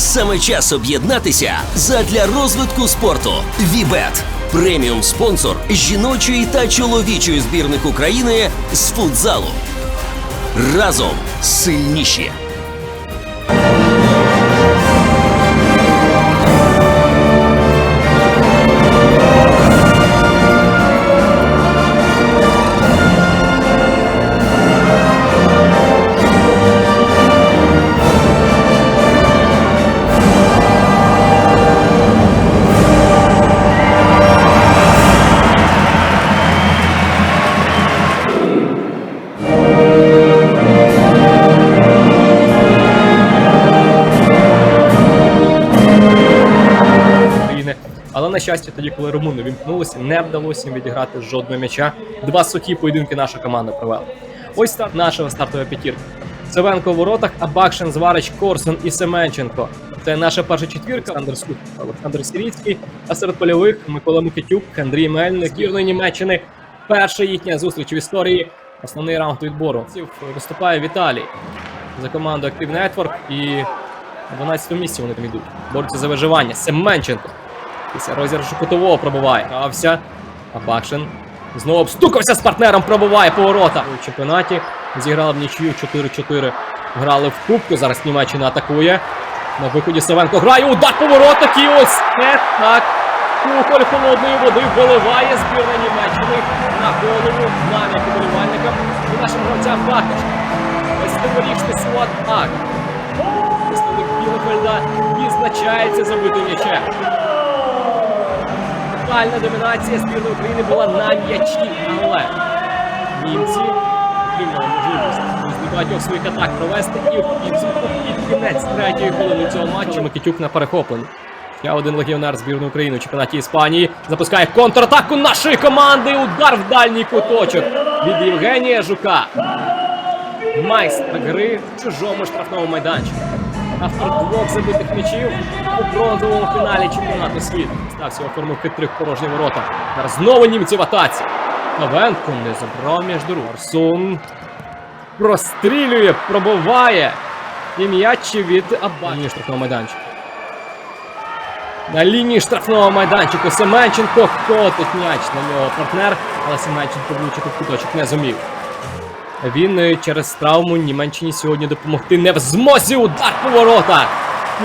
Саме час об'єднатися задля розвитку спорту. Вібет преміум спонсор жіночої та чоловічої збірних України з футзалу. Разом сильніші. Тоді, коли румуни вімкнулися, не вдалося їм відіграти жодного м'яча. Два сухі поєдинки наша команда провела. Ось старт нашого стартової п'ятірки. Севенко у воротах, Абакшин, Зварич, Корсун і Семенченко. Це наша перша четвірка. Олександр Сух, Олександр Сіріцький, а серед польових Микола Микитюк, Андрій Мельник, збірної Німеччини. Перша їхня зустріч в історії. Основний раунд відбору. Виступає Віталій за команду Active Network і на 12 місці вони там йдуть. Борються за виживання. Семенченко. Після розіграшу кутового пробуває. Грався. Абакшин. Знову обстукався з партнером, пробуває поворота. У чемпіонаті зіграли в нічию 4-4. Грали в кубку. Зараз Німеччина атакує. На виході Савенко грає удар по воротах і ось так. Кухоль холодної води виливає збірна Німеччини на голову намір поболівальникам і нашим гравцям також. Ось символічний сват акт. Представник Білофельда відзначається забитим м'ячем. Тотальна домінація збірної України була на м'ячі, але німці отримали можливість з багатьох своїх атак провести і в підсумку під кінець третьої хвилини цього матчу Микитюк на перехопленні. Ще один легіонер збірної України у чемпіонаті Іспанії запускає контратаку нашої команди. Удар в дальній куточок від Євгенія Жука. Майстер гри в чужому штрафному майданчику. Автор двох забитих м'ячів у бронзовому фіналі чемпіонату світу. Стався оформив хитрих порожні ворота. Зараз знову німці в атаці. Павенко не забрав між рук. Арсун прострілює, пробиває. І м'яч від Абані штрафного майданчика. На лінії штрафного майданчику Семенченко котить м'яч на нього партнер, але Семенченко влучити в куточок не зумів. Він е, через травму Німеччині сьогодні допомогти не в змозі удар по воротах.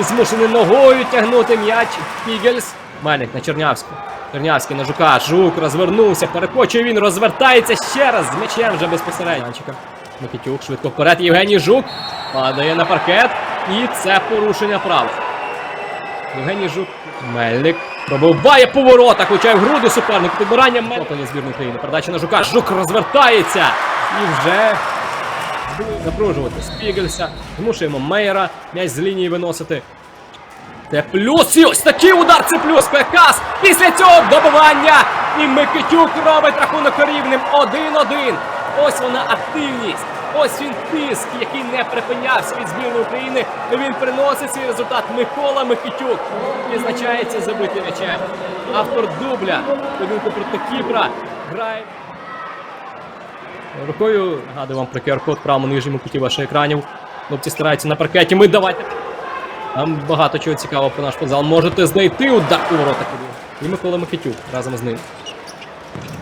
Змушений ногою тягнути м'яч Фігельс. Мельник на Чернявську. Чернявський на Жука. Жук розвернувся, перекочує він, розвертається ще раз з м'ячем вже безпосередньо. Микитюк швидко вперед. Євгеній Жук падає на паркет. І це порушення прав. Євгеній Жук. Мельник пробиває по воротах, влучає в груди суперник. Підбирання Мельника збірної України. Передача на Жука. Жук розвертається. І вже напружувати Спігельса. Змушуємо Мейера м'яч з лінії виносити. Це плюс і ось такий удар, це плюс Пекас. Після цього добивання. І Микитюк робить рахунок рівним 1-1. Ось вона активність. Ось він тиск, який не припинявся від збірної України. Він приносить свій результат. Микола Микитюк відзначається забитим м'ячем. Автор дубля. Поєдинку проти Кіпра. Грає. Рукою нагадую вам про QR-код в правому нижньому куті ваших екранів. Хлопці стараються на паркеті. Ми давайте. Там багато чого цікавого про наш футзал. Можете знайти удар у ворота. І Микола Микитюк разом з ним.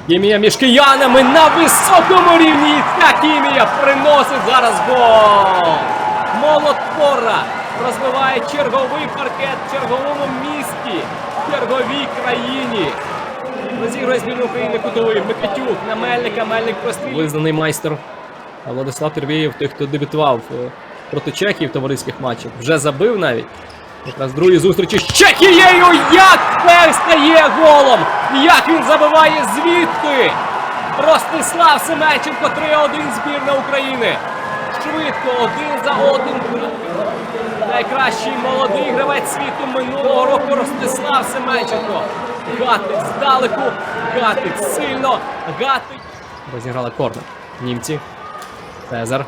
Кімія між киянами на високому рівні. І ця кімія приносить зараз гол. Молотпора розбиває черговий паркет в черговому місті, в черговій країні. Розігрує збірну України кутовий. Микитюк на Мельника, Мельник прострілює. Визнаний майстер Владислав Тервєєв, той, хто дебютував е, проти Чехії в товариських матчах, вже забив навіть. Якраз в другій зустрічі з Чехією! Як це стає голом! Як він забиває звідти! Ростислав Семенченко 3-1 збірна України. Швидко один за одним. Найкращий молодий гравець світу минулого року Ростислав Семенченко. Гатить здалеку, гатить сильно, гатить. Розіграли корнер. Німці. Цезар.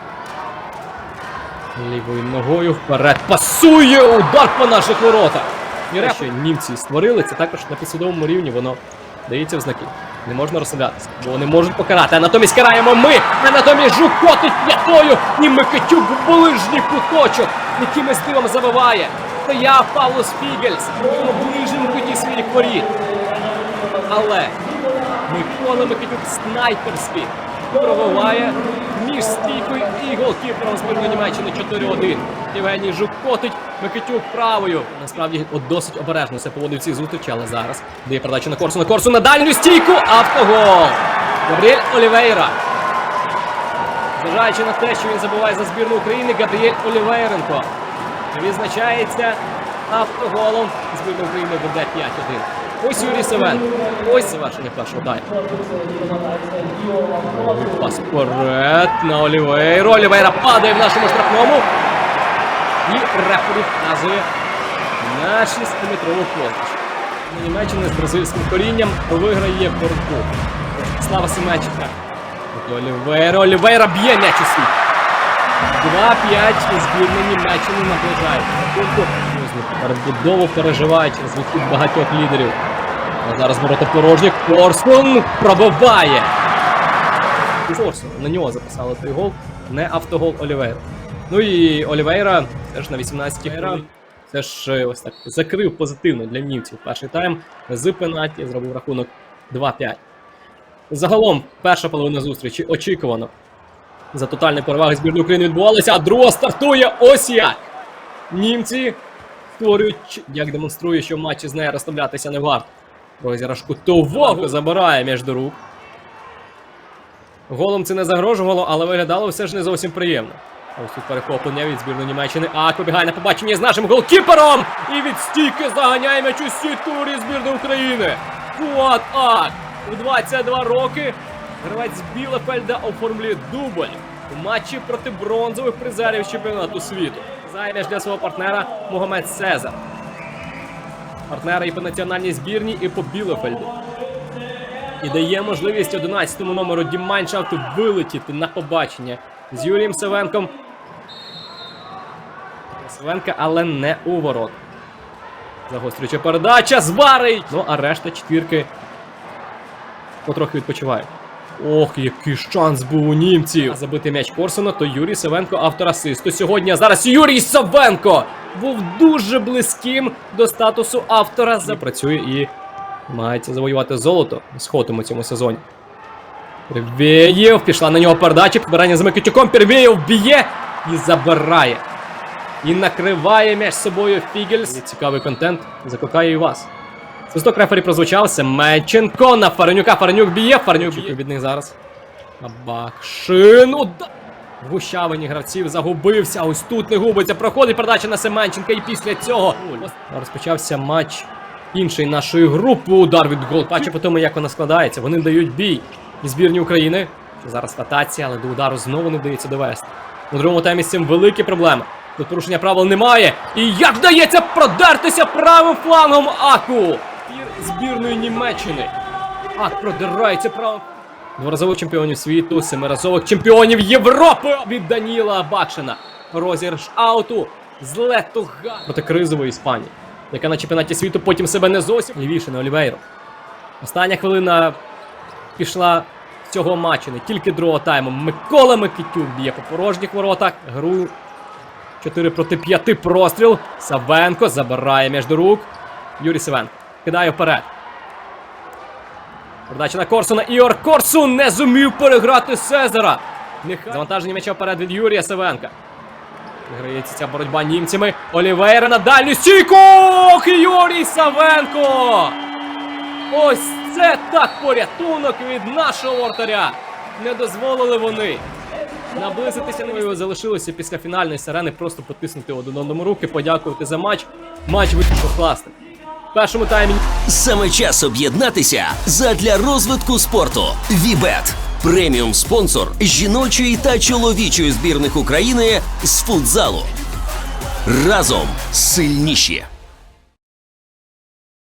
Лівою ногою вперед. Пасує удар по наших воротах. І речі, німці створили це також на підсвідомому рівні, воно дається в знаки. Не можна розслаблятися, бо вони можуть покарати. А натомість караємо ми. А натомість жук котить п'ятою. І Микитюк в ближній куточок, якимось дивом забиває. стояв Павлос Фігельс у ближньому куті своїх воріт. Але Микола Микитюк снайперський пробиває між стійкою і голкіпером збірної Німеччини 4-1. Євгеній Жук котить Микитюк правою. Насправді от досить обережно все поводив в цій зустрічі, але зараз дає передачу на Корсу. На Корсу на дальню стійку. Автогол. Габріель Олівейра. Зважаючи на те, що він забуває за збірну України, Габріель Олівейренко відзначається автоголом збірної України веде 5-1. Ось Юрій Севен. Ось завершення першого. Ой, Пас вперед на Олівейру. Олівейра падає в нашому штрафному. І рефері вказує на 6-метрову позначку. Німеччина з бразильським корінням виграє боротьбу. Слава Семенченка. От Олівейра. Олівейра б'є м'яч у світ. 2-5 збірна Німеччини наближається. Рахунку перебудову переживає через відхід багатьох лідерів. А зараз ворота порожні. Корсун пробиває. Корсун. На нього записали той гол. Не автогол Олівейра. Ну і Олівейра теж на 18-й хвилині. Це ж е, ось так закрив позитивно для німців перший тайм. З пенаті зробив рахунок 2-5. Загалом, перша половина зустрічі очікувано за тотальні переваги збірної України відбувалася, а друга стартує ось як. Німці створюють, як демонструє, що в матчі з нею розставлятися не варто. Розіграш кутового забирає між до рук. Голом це не загрожувало, але виглядало все ж не зовсім приємно. Ось тут перехоплення від збірної Німеччини. А побігає на побачення з нашим голкіпером! І від стійки заганяє м'яч у сітурі збірної України. Фуат Ак! В 22 роки гравець Білефельда оформлює дубль у матчі проти бронзових призерів чемпіонату світу. Займеш для свого партнера Могомед Сезар. Партнера і по національній збірні, і по Білефельду. І дає можливість 11-му номеру Дімайншафту вилетіти на побачення з Юрієм Севенком. Севенка, але не у ворот. Загострююча передача, зварить! Ну, а решта четвірки потрохи відпочивають. Ох, який шанс був у німців! А забити м'яч Корсуна, то Юрій Савенко автор асисту сьогодні. Зараз Юрій Савенко був дуже близьким до статусу автора. Запрацює і мається завоювати золото з хотом у цьому сезоні. Перевєєв, пішла на нього передача, підбирання з Микитюком, Перевєєв б'є і забирає. І накриває м'яч собою Фігельс. Цікавий контент, закликаю і вас. Свисток рефері прозвучав Семенченко на Фаренюка. Фаренюк б'є, Фаренюк б'є від них зараз. Бахшин удар. В гущавині гравців загубився. Ось тут не губиться. Проходить передача на Семенченка. І після цього розпочався матч іншої нашої групи. Удар від голпача по тому, як вона складається. Вони дають бій і збірні України. Зараз ротація, але до удару знову не вдається довести. У другому таймі з цим великі проблеми. Тут порушення правил немає. І як вдається продертися правим флангом Аку збірної Німеччини. Ак продирається правим. Дворазових чемпіонів світу, семиразових чемпіонів Європи від Даніла Бакшина. Розіграш ауту з Летуга проти кризової Іспанії, яка на чемпіонаті світу потім себе не зовсім лівіше на Олівейро. Остання хвилина пішла з цього матчу, не тільки другого тайму. Микола Микитюк б'є по порожніх воротах. Гру 4 проти 5 простріл. Савенко забирає між рук. Юрій Савенко кидає вперед. Передача на Корсуна. Ігор Корсун не зумів переграти Сезара. Нехай. Завантаження м'яча вперед від Юрія Савенка. Виграється ця боротьба німцями. Олівейра на дальню стійку! Ох, Юрій Савенко! Ось це так порятунок від нашого вратаря. Не дозволили вони. Наблизитися не залишилося після фінальної сирени просто потиснути один одному руки, подякувати за матч. Матч вийшов класним. Першому таймі Саме час об'єднатися задля розвитку спорту. Вібет преміум спонсор жіночої та чоловічої збірних України з футзалу. Разом сильніші.